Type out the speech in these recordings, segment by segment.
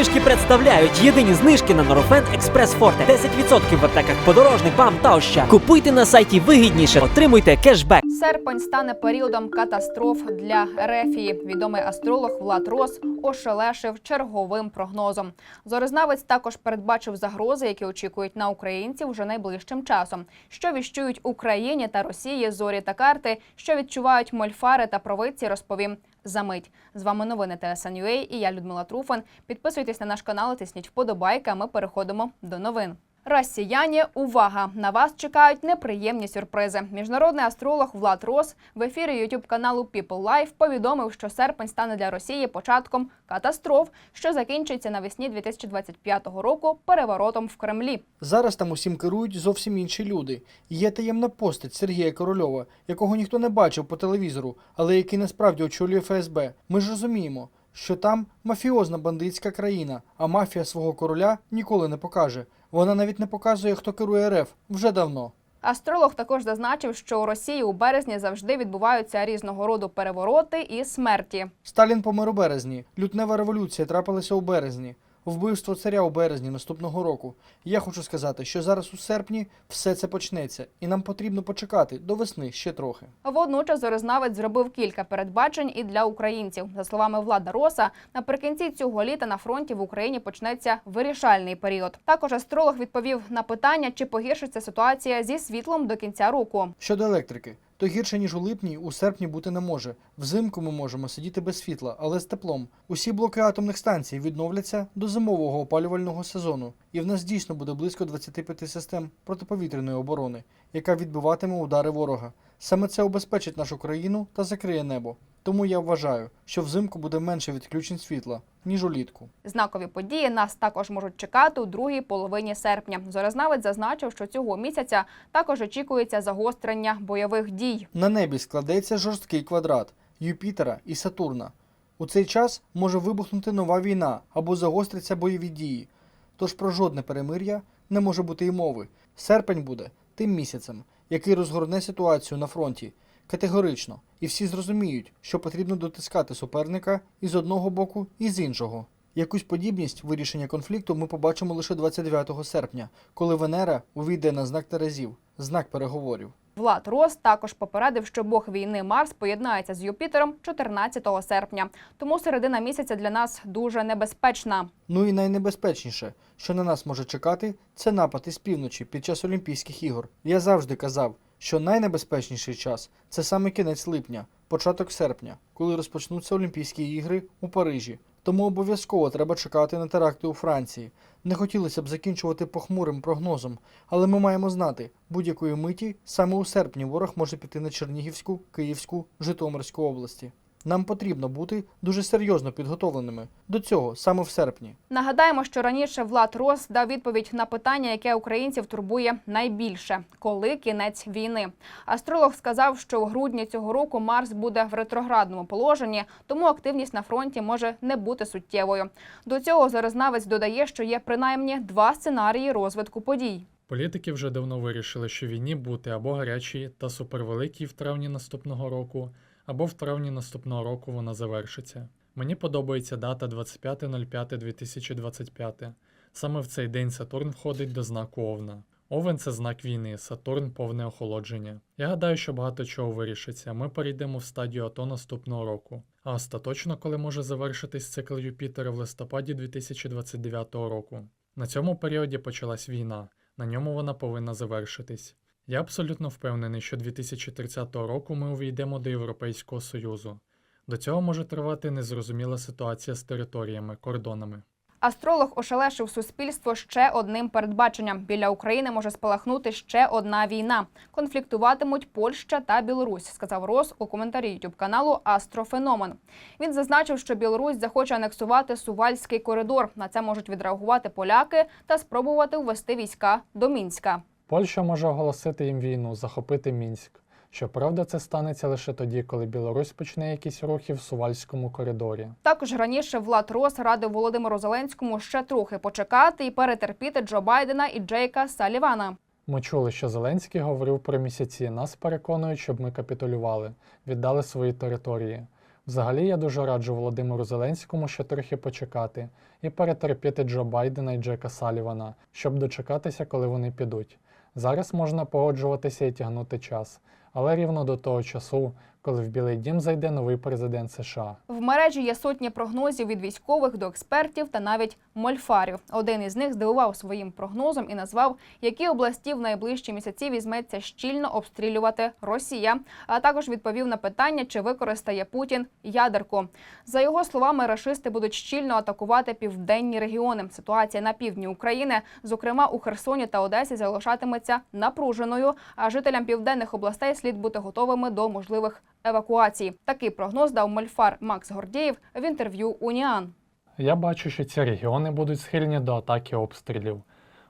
Знижки представляють єдині знижки на Норофен Експрес Форте. 10% в аптеках подорожник, вам та оща. Купуйте на сайті вигідніше, отримуйте кешбек. Серпень стане періодом катастроф для Рефії. Відомий астролог Влад Рос ошелешив черговим прогнозом. Зорезнавець також передбачив загрози, які очікують на українців вже найближчим часом. Що віщують Україні та Росії зорі та карти, що відчувають мольфари та провидці, розповім за мить. З вами новини ТСНЮА і я Людмила Труфан. Підписуйтесь на наш канал, тисніть вподобайки. а Ми переходимо до новин. Росіяні, увага! На вас чекають неприємні сюрпризи. Міжнародний астролог Влад Рос в ефірі youtube каналу People Life повідомив, що серпень стане для Росії початком катастроф, що закінчиться навесні 2025 року переворотом в Кремлі. Зараз там усім керують зовсім інші люди. Є таємна постать Сергія Корольова, якого ніхто не бачив по телевізору, але який насправді очолює ФСБ. Ми ж розуміємо, що там мафіозна бандитська країна, а мафія свого короля ніколи не покаже. Вона навіть не показує, хто керує РФ вже давно. Астролог також зазначив, що у Росії у березні завжди відбуваються різного роду перевороти і смерті. Сталін помер у березні. Лютнева революція трапилася у березні. Вбивство царя у березні наступного року. Я хочу сказати, що зараз у серпні все це почнеться, і нам потрібно почекати до весни ще трохи. Водночас Зорезнавець зробив кілька передбачень і для українців. За словами Влада Роса, наприкінці цього літа на фронті в Україні почнеться вирішальний період. Також астролог відповів на питання, чи погіршиться ситуація зі світлом до кінця року. Щодо електрики, то гірше ніж у липні, у серпні бути не може. Взимку ми можемо сидіти без світла, але з теплом. Усі блоки атомних станцій відновляться до зимового опалювального сезону, і в нас дійсно буде близько 25 систем протиповітряної оборони, яка відбиватиме удари ворога. Саме це убезпечить нашу країну та закриє небо. Тому я вважаю, що взимку буде менше відключень світла, ніж улітку. Знакові події нас також можуть чекати у другій половині серпня. Зорезнавець зазначив, що цього місяця також очікується загострення бойових дій. На небі складеться жорсткий квадрат Юпітера і Сатурна. У цей час може вибухнути нова війна або загостряться бойові дії. Тож про жодне перемир'я не може бути й мови. Серпень буде тим місяцем, який розгорне ситуацію на фронті категорично, і всі зрозуміють, що потрібно дотискати суперника і з одного боку, і з іншого. Якусь подібність вирішення конфлікту ми побачимо лише 29 серпня, коли Венера увійде на знак Терезів, знак переговорів. Влад Рос також попередив, що бог війни Марс поєднається з Юпітером 14 серпня. Тому середина місяця для нас дуже небезпечна. Ну і найнебезпечніше, що на нас може чекати, це напад із півночі під час Олімпійських ігор. Я завжди казав, що найнебезпечніший час це саме кінець липня, початок серпня, коли розпочнуться Олімпійські ігри у Парижі. Тому обов'язково треба чекати на теракти у Франції. Не хотілося б закінчувати похмурим прогнозом, але ми маємо знати, будь-якої миті саме у серпні ворог може піти на Чернігівську, Київську, Житомирську області. Нам потрібно бути дуже серйозно підготовленими до цього саме в серпні. Нагадаємо, що раніше Влад Рос дав відповідь на питання, яке українців турбує найбільше коли кінець війни. Астролог сказав, що у грудні цього року Марс буде в ретроградному положенні, тому активність на фронті може не бути суттєвою. До цього зарезнавець додає, що є принаймні два сценарії розвитку подій. Політики вже давно вирішили, що війні бути або гарячі та супервеликій в травні наступного року, або в травні наступного року вона завершиться. Мені подобається дата 25.05.2025. Саме в цей день Сатурн входить до знаку Овна. Овен це знак війни, Сатурн повне охолодження. Я гадаю, що багато чого вирішиться. Ми перейдемо в стадію АТО наступного року. А остаточно, коли може завершитись цикл Юпітера в листопаді 2029 року. На цьому періоді почалась війна. На ньому вона повинна завершитись. Я абсолютно впевнений, що 2030 року ми увійдемо до Європейського Союзу. До цього може тривати незрозуміла ситуація з територіями, кордонами. Астролог ошелешив суспільство ще одним передбаченням. Біля України може спалахнути ще одна війна. Конфліктуватимуть Польща та Білорусь, сказав Рос у коментарі ютуб каналу Астрофеномен. Він зазначив, що Білорусь захоче анексувати Сувальський коридор. На це можуть відреагувати поляки та спробувати ввести війська до Мінська. Польща може оголосити їм війну, захопити Мінськ. Щоправда, це станеться лише тоді, коли Білорусь почне якісь рухи в Сувальському коридорі. Також раніше Влад Рос радив Володимиру Зеленському ще трохи почекати і перетерпіти Джо Байдена і Джейка Салівана. Ми чули, що Зеленський говорив про місяці. Нас переконують, щоб ми капітулювали, віддали свої території. Взагалі я дуже раджу Володимиру Зеленському ще трохи почекати і перетерпіти Джо Байдена і Джека Салівана, щоб дочекатися, коли вони підуть. Зараз можна погоджуватися і тягнути час, але рівно до того часу, коли в Білий Дім зайде новий президент США. В мережі є сотні прогнозів від військових до експертів та навіть мольфарів. Один із них здивував своїм прогнозом і назвав, які області в найближчі місяці візьметься щільно обстрілювати Росія. А також відповів на питання, чи використає Путін ядерку. За його словами, рашисти будуть щільно атакувати південні регіони. Ситуація на півдні України, зокрема у Херсоні та Одесі, залишатиметься напруженою. А жителям південних областей слід бути готовими до можливих евакуацій. Такий прогноз дав мольфар Макс Гордєєв в інтерв'ю Уніан. Я бачу, що ці регіони будуть схильні до атаки обстрілів.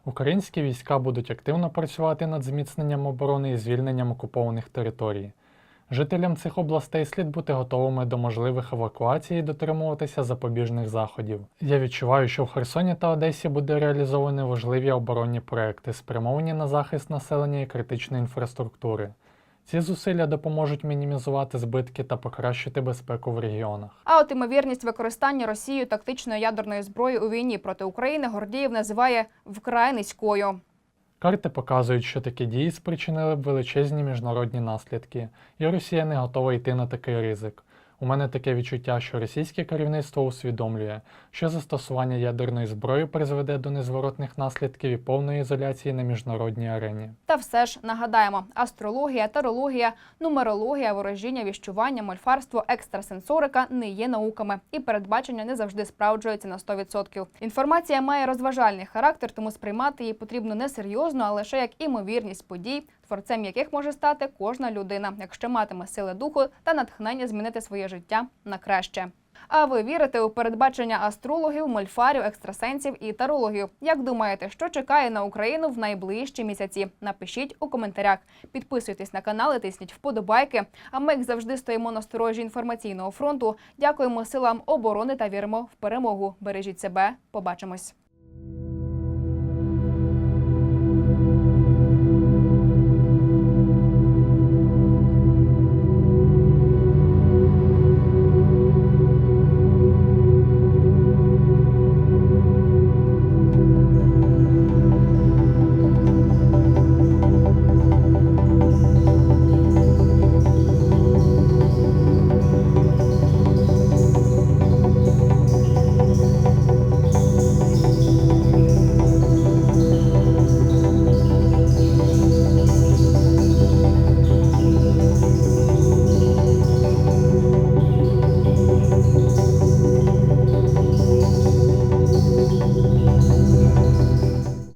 Українські війська будуть активно працювати над зміцненням оборони і звільненням окупованих територій. Жителям цих областей слід бути готовими до можливих евакуацій і дотримуватися запобіжних заходів. Я відчуваю, що в Херсоні та Одесі буде реалізовані важливі оборонні проекти, спрямовані на захист населення і критичної інфраструктури. Ці зусилля допоможуть мінімізувати збитки та покращити безпеку в регіонах. А от імовірність використання Росією тактичної ядерної зброї у війні проти України Гордієв називає вкрай низькою. Карти показують, що такі дії спричинили б величезні міжнародні наслідки, і Росія не готова йти на такий ризик. У мене таке відчуття, що російське керівництво усвідомлює, що застосування ядерної зброї призведе до незворотних наслідків і повної ізоляції на міжнародній арені. Та все ж нагадаємо: астрологія, тарологія, нумерологія, ворожіння, віщування, мольфарство, екстрасенсорика не є науками, і передбачення не завжди справджуються на 100%. Інформація має розважальний характер, тому сприймати її потрібно не серйозно, а лише як імовірність подій, творцем яких може стати кожна людина, якщо матиме сили духу та натхнення змінити своє життя на краще. А ви вірите у передбачення астрологів, мольфарів, екстрасенсів і тарологів? Як думаєте, що чекає на Україну в найближчі місяці? Напишіть у коментарях. Підписуйтесь на канал, і тисніть вподобайки. А ми, як завжди, стоїмо на сторожі інформаційного фронту. Дякуємо силам оборони та віримо в перемогу. Бережіть себе. Побачимось.